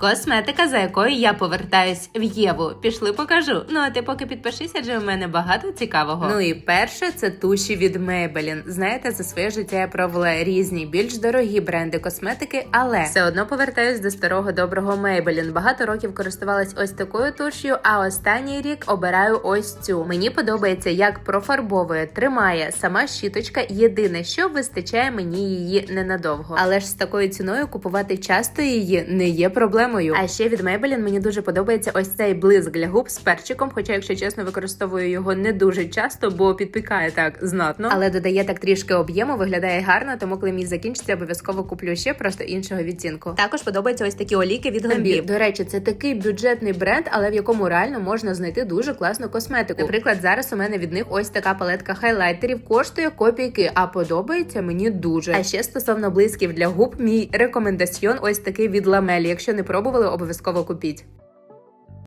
Косметика, за якою я повертаюсь в Єву. Пішли покажу. Ну а ти поки підпишись, адже у мене багато цікавого. Ну і перше це туші від Maybelline. Знаєте, за своє життя я пробувала різні, більш дорогі бренди косметики, але все одно повертаюсь до старого доброго Maybelline. Багато років користувалась ось такою туш'ю, а останній рік обираю ось цю. Мені подобається, як профарбовує, тримає сама щіточка. Єдине, що вистачає мені її ненадовго. Але ж з такою ціною купувати часто її не є проблемою. А ще від Maybelline мені дуже подобається ось цей блиск для губ з перчиком. Хоча, якщо чесно, використовую його не дуже часто, бо підпікає так знатно. Але додає так трішки об'єму, виглядає гарно, тому коли мій закінчиться, обов'язково куплю ще просто іншого відтінку. Також подобаються ось такі оліки від Гламбі. До речі, це такий бюджетний бренд, але в якому реально можна знайти дуже класну косметику. Наприклад, зараз у мене від них ось така палетка хайлайтерів коштує копійки, а подобається мені дуже. А ще стосовно блисків для губ, мій рекомендаціон ось такий від Ламелі. Якщо не пробували, обов'язково купіть.